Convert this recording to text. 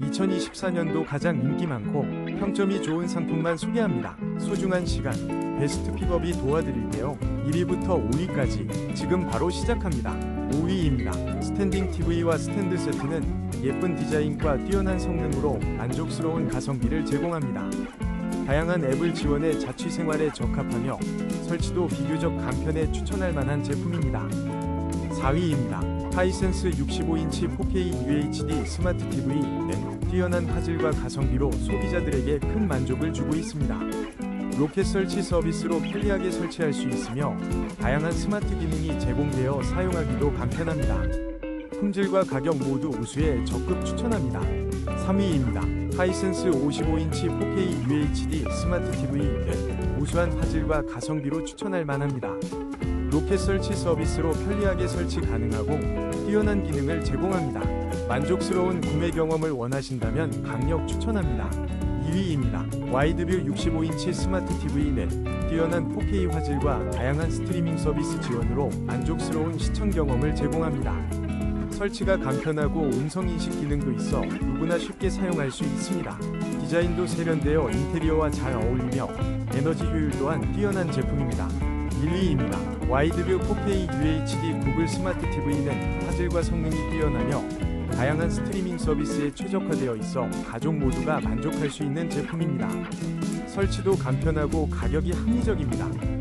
2024년도 가장 인기 많고 평점이 좋은 상품만 소개합니다. 소중한 시간, 베스트 픽업이 도와드릴게요. 1위부터 5위까지 지금 바로 시작합니다. 5위입니다. 스탠딩 TV와 스탠드 세트는 예쁜 디자인과 뛰어난 성능으로 만족스러운 가성비를 제공합니다. 다양한 앱을 지원해 자취 생활에 적합하며 설치도 비교적 간편해 추천할 만한 제품입니다. 4위입니다. 하이센스 65인치 4K UHD 스마트 TV는 뛰어난 화질과 가성비로 소비자들에게 큰 만족을 주고 있습니다. 로켓 설치 서비스로 편리하게 설치할 수 있으며 다양한 스마트 기능이 제공되어 사용하기도 간편합니다. 품질과 가격 모두 우수해 적극 추천합니다. 3위입니다. 하이센스 55인치 4K UHD 스마트 TV는 우수한 화질과 가성비로 추천할 만합니다. 로켓 설치 서비스로 편리하게 설치 가능하고 뛰어난 기능을 제공합니다. 만족스러운 구매 경험을 원하신다면 강력 추천합니다. 2위입니다. 와이드뷰 65인치 스마트 TV는 뛰어난 4K 화질과 다양한 스트리밍 서비스 지원으로 만족스러운 시청 경험을 제공합니다. 설치가 간편하고 음성 인식 기능도 있어 누구나 쉽게 사용할 수 있습니다. 디자인도 세련되어 인테리어와 잘 어울리며 에너지 효율 또한 뛰어난 제품입니다. 1위입니다. 와이드뷰 4K UHD 구글 스마트 TV는 화질과 성능이 뛰어나며 다양한 스트리밍 서비스에 최적화되어 있어 가족 모두가 만족할 수 있는 제품입니다. 설치도 간편하고 가격이 합리적입니다.